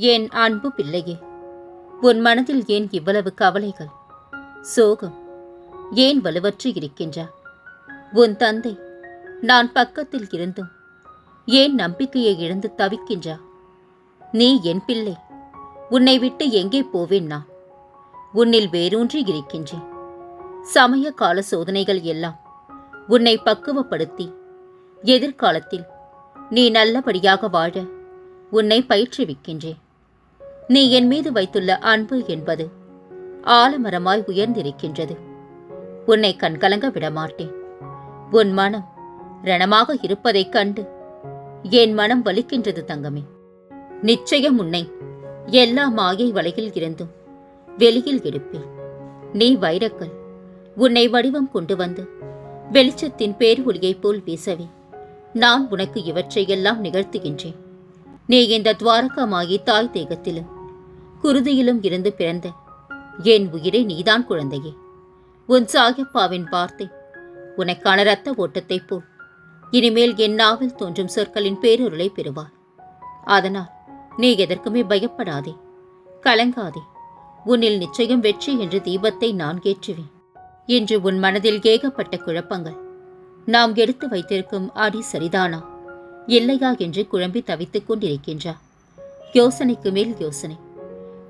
என் அன்பு பிள்ளையே? உன் மனதில் ஏன் இவ்வளவு கவலைகள்? சோகம். ஏன் வலுவற்று இருக்கின்றா? உன் தந்தை நான் பக்கத்தில் இருந்தும் ஏன் நம்பிக்கையை இழந்து தவிக்கின்றா? நீ என் பிள்ளை. உன்னை விட்டு எங்கே போவேன் நான்? உன்னில் வேரூன்றி இருக்கின்றேன். சமய கால சோதனைகள் எல்லாம் உன்னை பக்குவப்படுத்தி எதிர்காலத்தில் நீ நல்லபடியாக வாழ உன்னை பயிற்றுவிக்கின்றேன். நீ என் மீது வைத்துள்ள அன்பு என்பது ஆலமரமாய் உயர்ந்திருக்கின்றது. உன்னை கண்கலங்க விடமாட்டேன். உன் மனம் ரணமாக இருப்பதைக் கண்டு என் மனம் வலிக்கின்றது தங்கமே. நிச்சயம் உன்னை எல்லா மாயை வலையில் இருந்தும் வெளியில் எடுப்பேன். நீ வைரக்கல் உன்னை வடிவம் கொண்டு வந்து வெளிச்சத்தின் பேர் ஒளியைப் போல் வீசவே நான் உனக்கு இவற்றையெல்லாம் நிகழ்த்துகின்றேன். நீ இந்த துவாரகமாகி தாய் தேகத்திலும் குருதியிலும் இருந்து பிறந்த என் உயிரே நீதான் குழந்தையே. உன் சாயப்பாவின் வார்த்தை உனக்கான இரத்த ஓட்டத்தைப் போல். இனிமேல் என் நாவில் தோன்றும் சொற்களின் பேரொருளை பெறுவார் அதனால் நீ எதற்குமே பயப்படாதே. கலங்காதே. உன்னில் நிச்சயம் வெற்றி என்ற தீபத்தை நான் ஏற்றுவேன். இன்று உன் மனதில் ஏகப்பட்ட குழப்பங்கள். நாம் எடுத்து வைத்திருக்கும் அடி சரிதானா? இல்லையா என்று குழம்பி தவித்துக் கொண்டிருக்கின்றா. யோசனைக்கு மேல் யோசனை.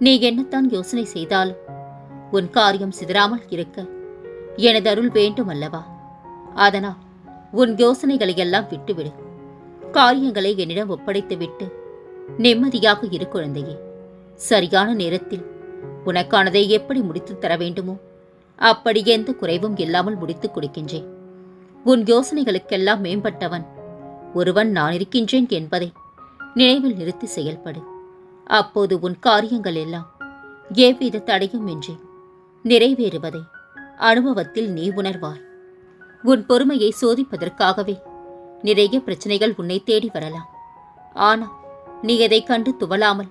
நீ என்னத்தான் யோசனை செய்தால்? உன் காரியம் சிதறாமல் இருக்க. எனது அருள் வேண்டும் அல்லவா அதனால் உன் யோசனைகளை எல்லாம் விட்டுவிடு. காரியங்களை என்னிடம் ஒப்படைத்துவிட்டு நிம்மதியாக இரு குழந்தையே. சரியான நேரத்தில் உனக்கானதை எப்படி முடித்துத் தர வேண்டுமோ அப்படி எந்த குறைவும் இல்லாமல் முடித்துக் கொடுக்கின்றேன். உன் யோசனைகளுக்கெல்லாம் மேம்பட்டவன் ஒருவன் நான் இருக்கின்றேன் என்பதை நினைவில் நிறுத்தி செயல்படு. அப்போது உன் காரியங்கள் எல்லாம் எவ்வித தடையும் இன்றி நிறைவேறுவதை அனுபவத்தில் நீ உணர்வாய். உன் பொறுமையை சோதிப்பதற்காகவே நிறைய பிரச்சனைகள் உன்னை தேடி வரலாம். ஆனால் நீ எதை கண்டு துவலாமல்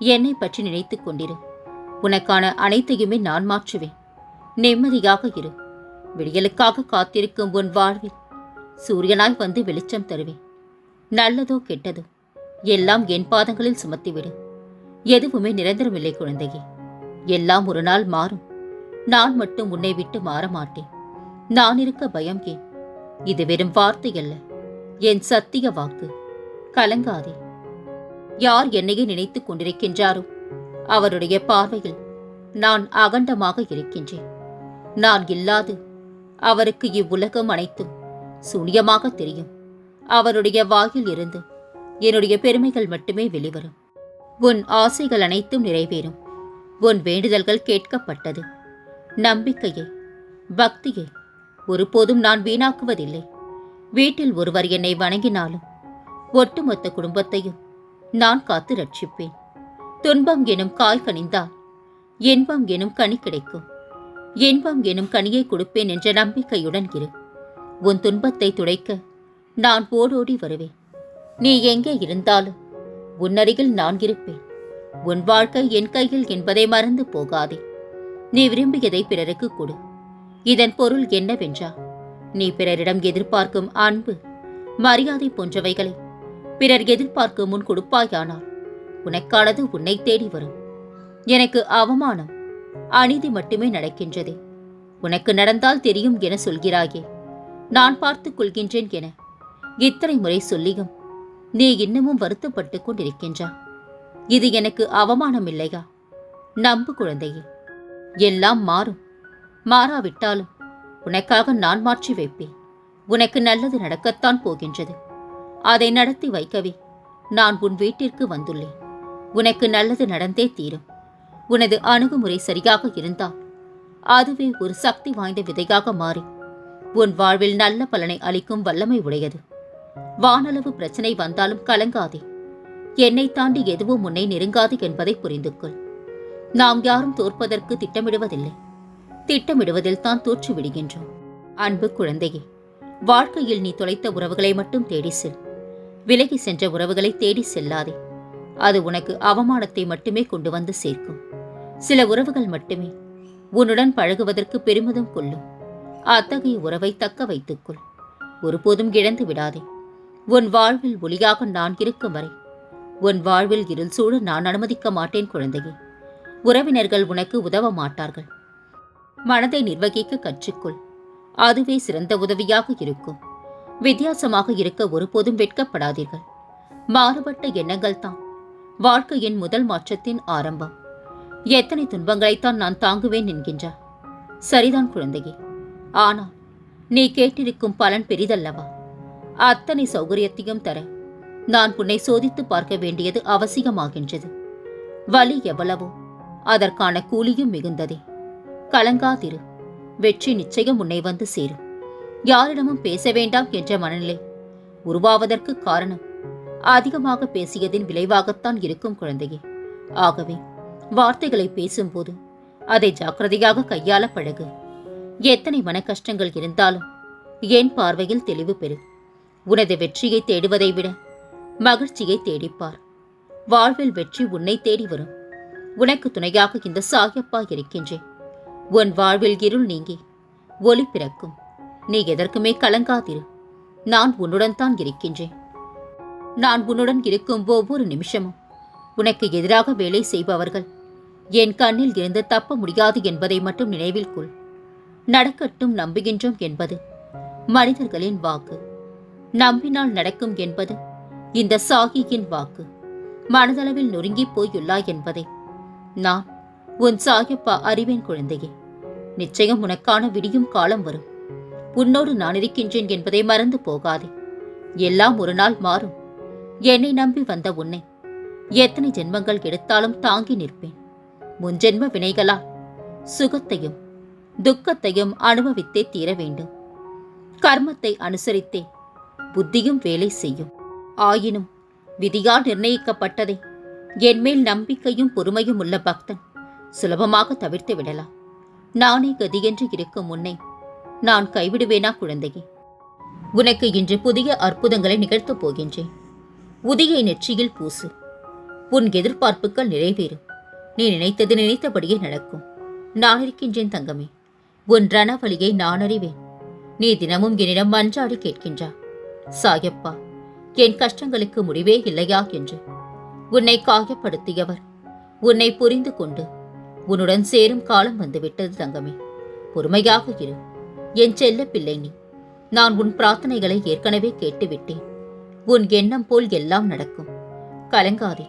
என்னை பற்றி நினைத்துக் கொண்டிரு. உனக்கான அனைத்தையுமே நான் மாற்றுவேன். நிம்மதியாக இரு. விடியலுக்காக காத்திருக்கும் உன் வாழ்வில் சூரியனாய் வந்து வெளிச்சம் தருவேன். நல்லதோ கெட்டதோ எல்லாம் என் பாதங்களில் சுமத்திவிடு. எதுவுமே நிரந்தரமில்லை குழந்தையே. எல்லாம் ஒரு நாள் மாறும். நான் மட்டும் உன்னை விட்டு மாற மாட்டேன். நான் இருக்க பயம் ஏன்? இது வெறும் வார்த்தை அல்ல. என் சத்திய வாக்கு. கலங்காதே. யார் என்னையே நினைத்துக் கொண்டிருக்கின்றாரோ அவருடைய பார்வையில் நான் அகண்டமாக இருக்கின்றேன். நான் இல்லாது அவருக்கு இவ்வுலகம் அனைத்தும் சூனியமாக தெரியும். அவருடைய வாயில் இருந்து என்னுடைய பெருமைகள் மட்டுமே வெளிவரும். உன் ஆசைகள் அனைத்தும் நிறைவேறும். உன் வேண்டுதல்கள் கேட்கப்பட்டது. நம்பிக்கையை பக்தியை ஒருபோதும் நான் வீணாக்குவதில்லை. வீட்டில் ஒருவர் என்னை வணங்கினாலும் ஒட்டுமொத்த குடும்பத்தையும் நான் காத்து ரட்சிப்பேன். துன்பம் எனும் காய் கனிந்தால் இன்பம் எனும் கனி கிடைக்கும். இன்பம் எனும் கனியை கொடுப்பேன் என்ற நம்பிக்கையுடன் இரு. உன் துன்பத்தை துடைக்க நான் ஓடோடி வருவேன். நீ எங்கே இருந்தாலும் உன்னருகில் நான் இருப்பேன். உன் வாழ்க்கை என் கையில் என்பதை மறந்து போகாதே. நீ விரும்பியதை பிறருக்கு கொடு. இதன் பொருள் என்னவென்றா? நீ பிறரிடம் எதிர்பார்க்கும் அன்பு மரியாதை போன்றவைகளை. பிறர் எதிர்பார்க்கும் முன் கொடுப்பாயானால் உனக்கானது உன்னை தேடி வரும். எனக்கு அவமானம் அநீதி மட்டுமே நடக்கின்றது. உனக்கு நடந்தால் தெரியும் என சொல்கிறாயே. நான் பார்த்துக் கொள்கின்றேன் என இத்தனை முறை சொல்லியும் நீ இன்னமும் வருத்தப்பட்டுக் கொண்டிருக்கின்றா? இது எனக்கு அவமானம் இல்லையா நம்பு குழந்தையே எல்லாம் மாறும். மாறாவிட்டாலும் உனக்காக நான் மாற்றி வைப்பேன். உனக்கு நல்லது நடக்கத்தான் போகின்றது. அதை நடத்தி வைக்கவே நான் உன் வீட்டிற்கு வந்துள்ளேன். உனக்கு நல்லது நடந்தே தீரும். உனது அணுகுமுறை சரியாக இருந்தால் அதுவே ஒரு சக்தி வாய்ந்த விதையாக மாறி உன் வாழ்வில் நல்ல பலனை அளிக்கும் வல்லமை உடையது. வானளவு பிரச்சனை வந்தாலும் கலங்காதே. என்னை தாண்டி எதுவும் உன்னை நெருங்காது என்பதை புரிந்து கொள். நாம் யாரும் தோற்பதற்கு திட்டமிடுவதில்லை. திட்டமிடுவதில் தான் தோற்று விடுகின்றோம். அன்பு குழந்தையே வாழ்க்கையில் நீ தொலைத்த உறவுகளை மட்டும் தேடி செல். விலகி சென்ற உறவுகளை தேடி செல்லாதே. அது உனக்கு அவமானத்தை மட்டுமே கொண்டு வந்து சேர்க்கும். சில உறவுகள் மட்டுமே உன்னுடன் பழகுவதற்கு பெருமிதம் கொள்ளும். அத்தகைய உறவை தக்க வைத்துக்கொள் ஒருபோதும் இழந்து விடாதே. உன் வாழ்வில் ஒளியாக நான் இருக்கும் வரை. உன் வாழ்வில் இருள் சூழ நான் அனுமதிக்க மாட்டேன் குழந்தையே. உறவினர்கள் உனக்கு உதவ மாட்டார்கள். மனதை நிர்வகிக்க கற்றுக்கொள். அதுவே சிறந்த உதவியாக இருக்கும். வித்தியாசமாக இருக்க ஒருபோதும் வெட்கப்படாதீர்கள். மாறுபட்ட எண்ணங்கள் தான். வாழ்க்கையின் முதல் மாற்றத்தின் ஆரம்பம். எத்தனை துன்பங்களைத்தான் நான் தாங்குவேன் என்கின்றார். சரிதான் குழந்தையே. ஆனால் நீ கேட்டிருக்கும் பலன் பெரிதல்லவா? அத்தனை சௌகரியத்தையும் தர நான் உன்னை சோதித்து பார்க்க வேண்டியது அவசியமாகின்றது. வலி எவ்வளவோ அதற்கான கூலியும் மிகுந்ததே. கலங்காதிரு. வெற்றி நிச்சயம் உன்னை வந்து சேரும். யாரிடமும் பேச வேண்டாம் என்ற மனநிலை உருவாவதற்கு காரணம் அதிகமாக பேசியதின் விளைவாகத்தான் இருக்கும் குழந்தையே. ஆகவே வார்த்தைகளை பேசும்போது அதை ஜாக்கிரதையாக கையாள பழகு. எத்தனை மன கஷ்டங்கள் இருந்தாலும் என் பார்வையில் தெளிவு பெறு. உனது வெற்றியை தேடுவதை விட மகிழ்ச்சியை தேடிப்பார். வாழ்வில் வெற்றி உன்னை தேடி வரும். உனக்கு துணையாக இந்த சாயப்பா இருக்கின்றேன். உன் வாழ்வில் இருள் நீங்கி ஒளி பிறக்கும். நீ எதற்குமே கலங்காதிரு. நான் உன்னுடன் தான் இருக்கின்றேன். நான் உன்னுடன் இருக்கும் ஒவ்வொரு நிமிஷமும் உனக்கு எதிராக வேலை செய்பவர்கள் என் கண்ணில் இருந்து தப்ப முடியாது என்பதை மட்டும் நினைவில் கொள். நடக்கட்டும் நம்புகின்றோம் என்பது மனிதர்களின் வாக்கு. நம்பினால் நடக்கும் என்பது இந்த சாகியின் வாக்கு. மனதளவில் நொறுங்கி போயுள்ளாய் என்பதை. நான் உன் சாயப்பா அறிவேன் குழந்தையே. நிச்சயம் உனக்கான விடியும் காலம் வரும். உன்னோடு நான் இருக்கின்றேன் என்பதை மறந்து போகாதே. எல்லாம் ஒரு நாள் மாறும். என்னை நம்பி வந்த உன்னை எத்தனை ஜென்மங்கள் எடுத்தாலும் தாங்கி நிற்பேன். முன்ஜென்ம வினைகளால் சுகத்தையும் துக்கத்தையும் அனுபவித்தே தீர வேண்டும். கர்மத்தை அனுசரித்தே புத்தியும் வேலை செய்யும். ஆயினும் விதியால் நிர்ணயிக்கப்பட்டதை என்மேல் நம்பிக்கையும் பொறுமையும் உள்ள பக்தன் சுலபமாக தவிர்த்து விடலாம். நானே கதியென்று இருக்கும் முன்னை நான் கைவிடுவேனா குழந்தையே? உனக்கு இன்று புதிய அற்புதங்களை நிகழ்த்தப் போகின்றேன். உதியை நெற்றியில் பூசு. உன் எதிர்பார்ப்புகள் நிறைவேறும் நீ நினைத்தது நினைத்தபடியே நடக்கும். நான் இருக்கின்றேன் தங்கமே. உன் ரணவழியை நான் அறிவேன். நீ தினமும் என்னிடம் மன்றாடி கேட்கின்றா சாயப்பா என் கஷ்டங்களுக்கு முடிவே இல்லையா என்று. உன்னை காயப்படுத்தியவர் உன்னை புரிந்து கொண்டு உன்னுடன் சேரும் காலம் வந்துவிட்டது தங்கமே. பொறுமையாக இரு. என் செல்ல பிள்ளை நீ. நான் உன் பிரார்த்தனைகளை ஏற்கனவே கேட்டுவிட்டேன். உன் எண்ணம் போல் எல்லாம் நடக்கும். கலங்காதே.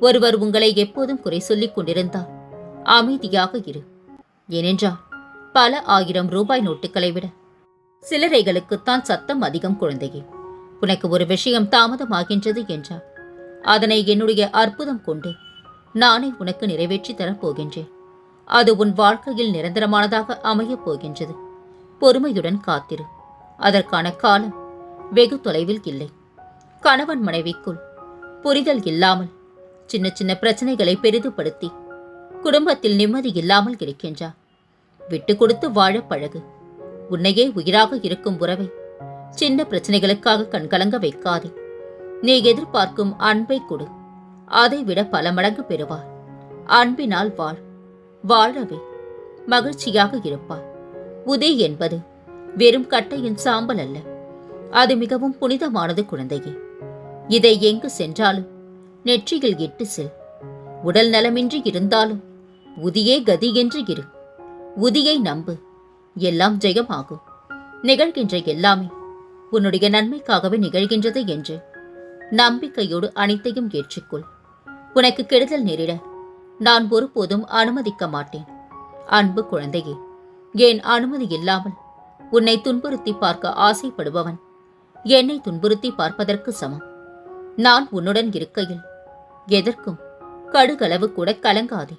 ஒருவர் உங்களை எப்போதும் குறை சொல்லிக் கொண்டிருந்தால் அமைதியாக இரு. ஏனென்றால் பல ஆயிரம் ரூபாய் நோட்டுகளை விட சிலரைகளுக்குத்தான் சத்தம் அதிகம் குழந்தையே. உனக்கு ஒரு விஷயம் தாமதமாகின்றது என்றால் அதனை என்னுடைய அற்புதம் கொண்டு நானே உனக்கு நிறைவேற்றி தரப்போகின்றேன் அது உன் வாழ்க்கையில் நிரந்தரமானதாக அமையப் போகின்றது. பொறுமையுடன் காத்திரு. அதற்கான காலம் வெகு தொலைவில் இல்லை. கணவன் மனைவிக்குள் புரிதல் இல்லாமல் சின்ன சின்ன பிரச்சனைகளை பெரிதுபடுத்தி குடும்பத்தில் நிம்மதி இல்லாமல் இருக்கின்றார். விட்டு கொடுத்து வாழ பழகு. உன்னையே உயிராக இருக்கும் உறவை சின்ன பிரச்சனைகளுக்காக கண்கலங்க வைக்காதே. நீ எதிர்பார்க்கும் அன்பை கொடு. அதை விட பல மடங்கு பெறுவார் அன்பினால் வாழ். வாழவே. மகிழ்ச்சியாக இருப்பார் உதய் என்பது வெறும் கட்டையின் சாம்பல் அல்ல. அது மிகவும் புனிதமானது குழந்தையே. இதை எங்கு சென்றாலும் நெற்றியில் இட்டு செல். உடல் நலமின்றி இருந்தாலும் உதியே கதி என்று இரு. உதியை நம்பு. எல்லாம் ஜெயமாகும். நிகழ்கின்ற எல்லாமே உன்னுடைய நன்மைக்காகவே நிகழ்கின்றது என்று. நம்பிக்கையோடு அனைத்தையும் ஏற்றுக்கொள். உனக்கு கெடுதல் நேரிட. நான் ஒருபோதும் அனுமதிக்க மாட்டேன். அன்பு குழந்தையே ஏன் அனுமதி இல்லாமல் உன்னை துன்புறுத்தி பார்க்க ஆசைப்படுபவன் என்னை துன்புறுத்தி பார்ப்பதற்கு சமம். நான் உன்னுடன் இருக்கையில் எதற்கும் கடுகளவு கூட கலங்காதே.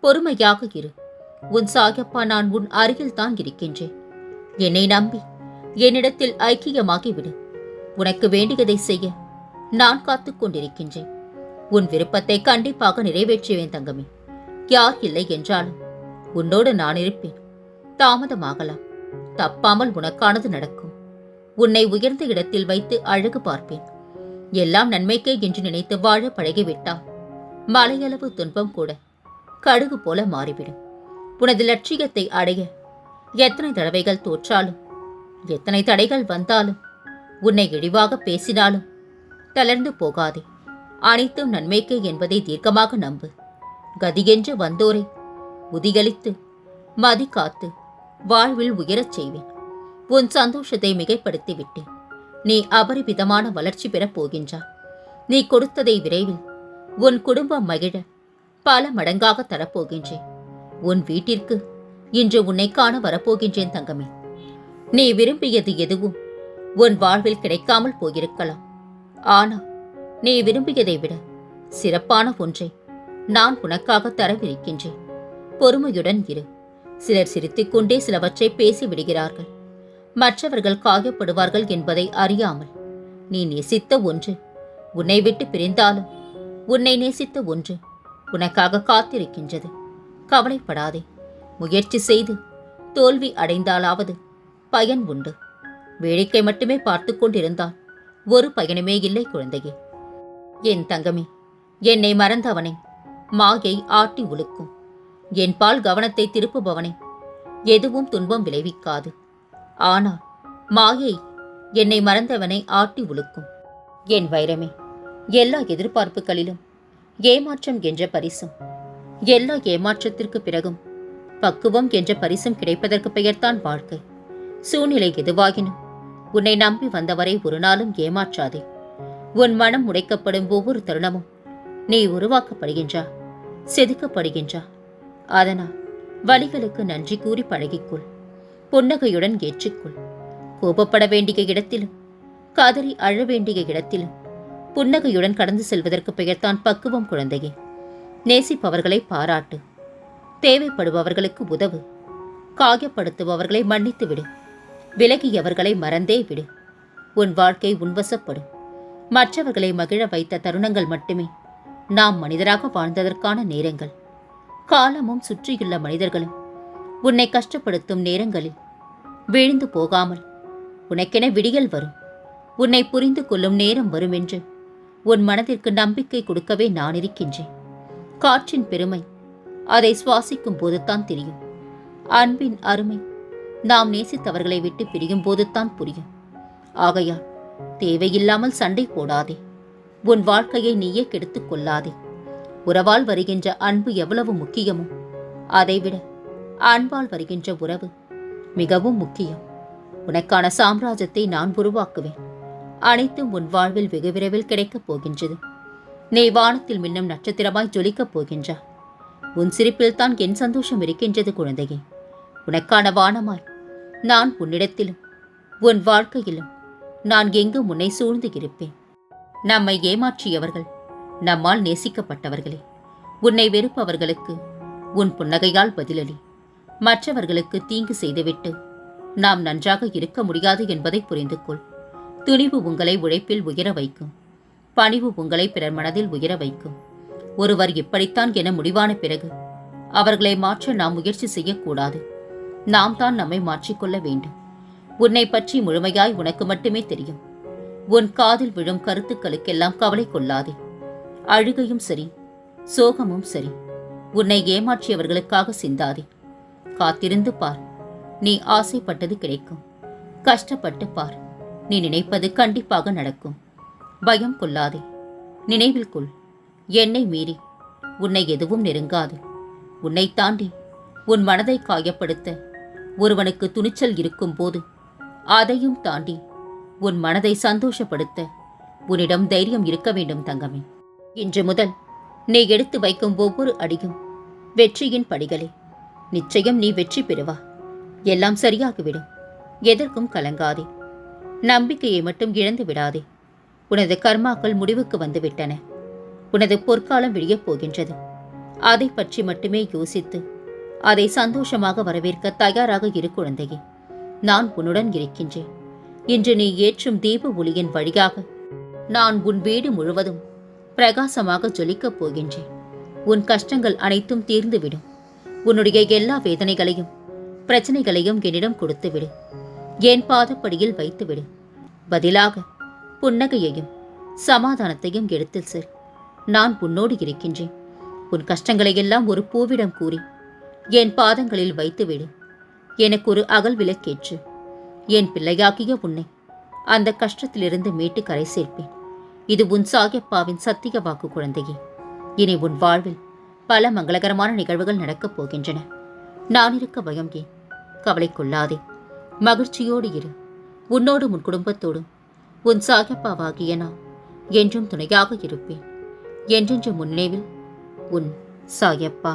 பொறுமையாக இரு. உன் சாயப்பா நான் உன் அருகில் தான் இருக்கின்றேன். என்னை நம்பி என்னிடத்தில் ஐக்கியமாகிவிடு. உனக்கு வேண்டியதை செய்ய நான் காத்துக் கொண்டிருக்கின்றேன். உன் விருப்பத்தை கண்டிப்பாக நிறைவேற்றுவேன் தங்கமே. யார் இல்லை என்றாலும் உன்னோடு நான் இருப்பேன். தாமதமாகலாம். தப்பாமல் உனக்கானது நடக்கும். உன்னை உயர்ந்த இடத்தில் வைத்து அழகு பார்ப்பேன். எல்லாம் நன்மைக்கே என்று நினைத்து வாழ பழகிவிட்டால் மலையளவு துன்பம் கூட கடுகு போல மாறிவிடும். உனது லட்சியத்தை அடைய எத்தனை தடவைகள் தோற்றாலும் எத்தனை தடைகள் வந்தாலும் உன்னை இழிவாக பேசினாலும் தளர்ந்து போகாதே. அனைத்தும் நன்மைக்கே என்பதை தீர்க்கமாக நம்பு. கதியென்று வந்தோரை உதிகளித்து மதி காத்து வாழ்வில் உயரச் செய்வேன். உன் சந்தோஷத்தை மிகைப்படுத்தி விட்டேன் நீ அபரிவிதமான வளர்ச்சி பெறப் போகின்றாய். நீ கொடுத்ததை விரைவில் உன் குடும்பம் மகிழ பல மடங்காக தரப்போகின்றேன் உன் வீட்டிற்கு இன்று உன்னை காண வரப்போகின்றேன் தங்கமே. நீ விரும்பியது எதுவும் உன் வாழ்வில் கிடைக்காமல் போயிருக்கலாம். ஆனால் நீ விரும்பியதை விட சிறப்பான ஒன்றை நான் உனக்காக தரவிருக்கின்றேன். பொறுமையுடன் இரு. சிலர் சிரித்துக்கொண்டே சிலவற்றை பேசி விடுகிறார்கள் மற்றவர்கள் காயப்படுவார்கள் என்பதை அறியாமல் நீ நேசித்த ஒன்று உன்னை விட்டு பிரிந்தாலும் உன்னை நேசித்த ஒன்று உனக்காக காத்திருக்கின்றது. கவலைப்படாதே. முயற்சி செய்து தோல்வி அடைந்தாலாவது பயன் உண்டு. வேடிக்கை மட்டுமே பார்த்து கொண்டிருந்தான். ஒரு பயனுமே இல்லை குழந்தையே. என் தங்கமே என்னை மறந்தவனை மாயை ஆட்டி உழுக்கும் என் பால் கவனத்தை திருப்புபவனை எதுவும் துன்பம் விளைவிக்காது. ஆனால் மாயை என்னை மறந்தவனை ஆட்டி உழுக்கும் என் வைரமே எல்லா எதிர்பார்ப்புகளிலும் ஏமாற்றம் என்ற பரிசும். எல்லா ஏமாற்றத்திற்கு பிறகும் பக்குவம் என்ற பரிசும் கிடைப்பதற்கு பெயர்தான் வாழ்க்கை. சூழ்நிலை எதுவாகினும் உன்னை நம்பி வந்தவரை ஒரு நாளும் ஏமாற்றாதே. உன் மனம் உடைக்கப்படும் ஒவ்வொரு தருணமும் நீ உருவாக்கப்படுகின்றா செதுக்கப்படுகின்றா. அதனால் வழிகளுக்கு நன்றி கூறி பழகிக்கொள். புன்னகையுடன் ஏற்றுக்கொள். கோபப்பட வேண்டிய இடத்திலும் கதறி அழ வேண்டிய இடத்திலும் புன்னகையுடன் கடந்து செல்வதற்கு பெயர்தான் பக்குவம் குழந்தையே. நேசிப்பவர்களை பாராட்டு. தேவைப்படுபவர்களுக்கு உதவு. காயப்படுத்துபவர்களை மன்னித்துவிடு. விலகியவர்களை மறந்தே விடு. உன் வாழ்க்கை உன்வசப்படும். மற்றவர்களை மகிழ வைத்த தருணங்கள் மட்டுமே நாம் மனிதராக வாழ்ந்ததற்கான நேரங்கள். காலமும் சுற்றியுள்ள மனிதர்களும் உன்னை கஷ்டப்படுத்தும் நேரங்களில் வீழ்ந்து போகாமல் உனக்கென விடியல் வரும். உன்னை புரிந்து கொள்ளும் நேரம் வரும் என்று உன் மனதிற்கு நம்பிக்கை கொடுக்கவே நான் இருக்கின்றேன். காற்றின் பெருமை அதை சுவாசிக்கும் போதுதான் தெரியும். அன்பின் அருமை நாம் நேசித்தவர்களை விட்டு பிரியும் போதுதான் புரியும். ஆகையால் தேவையில்லாமல் சண்டை போடாதே. உன் வாழ்க்கையை நீயே கெடுத்துக் கொள்ளாதே. உறவால் வருகின்ற அன்பு எவ்வளவு முக்கியமோ அதைவிட அன்பால் வருகின்ற உறவு மிகவும் முக்கியம். உனக்கான சாம்ராஜ்யத்தை நான் உருவாக்குவேன். அனைத்தும் உன் வாழ்வில் வெகு விரைவில் கிடைக்கப் போகின்றது. நீ வானத்தில் மின்னும் நட்சத்திரமாய் ஜொலிக்கப் போகின்றா உன் சிரிப்பில்தான் என் சந்தோஷம் இருக்கின்றது குழந்தையே. உனக்கான வானமாய் நான் உன்னிடத்திலும் உன் வாழ்க்கையிலும் நான் எங்கும் உன்னை சூழ்ந்து இருப்பேன். நம்மை ஏமாற்றியவர்கள் நம்மால் நேசிக்கப்பட்டவர்களே உன்னை வெறுப்பவர்களுக்கு உன் புன்னகையால் பதிலளி மற்றவர்களுக்கு தீங்கு செய்துவிட்டு நாம் நன்றாக இருக்க முடியாது என்பதை புரிந்து கொள் துணிவு உங்களை உழைப்பில் உயர வைக்கும். பணிவு உங்களை பிறர் மனதில் உயர வைக்கும். ஒருவர் இப்படித்தான் என முடிவான பிறகு அவர்களை மாற்ற நாம் முயற்சி செய்யக்கூடாது. நாம் தான் நம்மை மாற்றிக்கொள்ள வேண்டும். உன்னை பற்றி முழுமையாய் உனக்கு மட்டுமே தெரியும். உன் காதில் விழும் கருத்துக்களுக்கெல்லாம் கவலை கொள்ளாதே. அழுகையும் சரி சோகமும் சரி உன்னை ஏமாற்றியவர்களுக்காக சிந்தாதே. காத்திருந்து பார் நீ ஆசைப்பட்டது கிடைக்கும். கஷ்டப்பட்டு பார் நீ நினைப்பது கண்டிப்பாக நடக்கும். பயம் கொள்ளாதே. நினைவில் கொள் என்னை மீறி உன்னை எதுவும் நெருங்காது. உன்னை தாண்டி உன் மனதை காயப்படுத்த ஒருவனுக்கு துணிச்சல் இருக்கும்போது அதையும் தாண்டி உன் மனதை சந்தோஷப்படுத்த உன்னிடம் தைரியம் இருக்க வேண்டும் தங்கமே. இன்று முதல் நீ எடுத்து வைக்கும் ஒவ்வொரு அடியும் வெற்றியின் படிகளே. நிச்சயம் நீ வெற்றி பெறுவா. எல்லாம் சரியாகிவிடும். எதற்கும் கலங்காதே. நம்பிக்கையை மட்டும் இழந்து விடாதே. உனது கர்மாக்கள் முடிவுக்கு வந்துவிட்டன. உனது பொற்காலம் விழியப் போகின்றது. அதை பற்றி மட்டுமே யோசித்து அதை சந்தோஷமாக வரவேற்க தயாராக இரு குழந்தையே. நான் உன்னுடன் இருக்கின்றேன். இன்று நீ ஏற்றும் தீப ஒளியின் வழியாக நான் உன் வீடு முழுவதும் பிரகாசமாக ஜொலிக்கப் போகின்றேன். உன் கஷ்டங்கள் அனைத்தும் தீர்ந்துவிடும். உன்னுடைய எல்லா வேதனைகளையும் பிரச்சனைகளையும் என்னிடம் கொடுத்துவிடு. என் பாதப்படியில் வைத்துவிடு. பதிலாக புன்னகையையும் சமாதானத்தையும் எடுத்து செல். நான் உன்னோடு இருக்கின்றேன். உன் கஷ்டங்களையெல்லாம் ஒரு பூவிடம் கூறி என் பாதங்களில் வைத்துவிடு. எனக்கு ஒரு அகல் விளக்கேற்று என் பிள்ளையாகிய உன்னை அந்த கஷ்டத்திலிருந்து மீட்டு கரை சேர்ப்பேன். இது உன் சாகியப்பாவின் சத்திய வாக்கு குழந்தையே. இனி உன் வாழ்வில் பல மங்களகரமான நிகழ்வுகள் நடக்கப் போகின்றன. நான் இருக்க பயம் ஏன்? கவலை கொள்ளாதே. மகிழ்ச்சியோடு இரு. உன்னோடும் உன் குடும்பத்தோடும். உன் சாகப்பாவாகிய நான் என்றும் துணையாக இருப்பேன். என்றென்று முன்னேவில் உன் சாயப்பா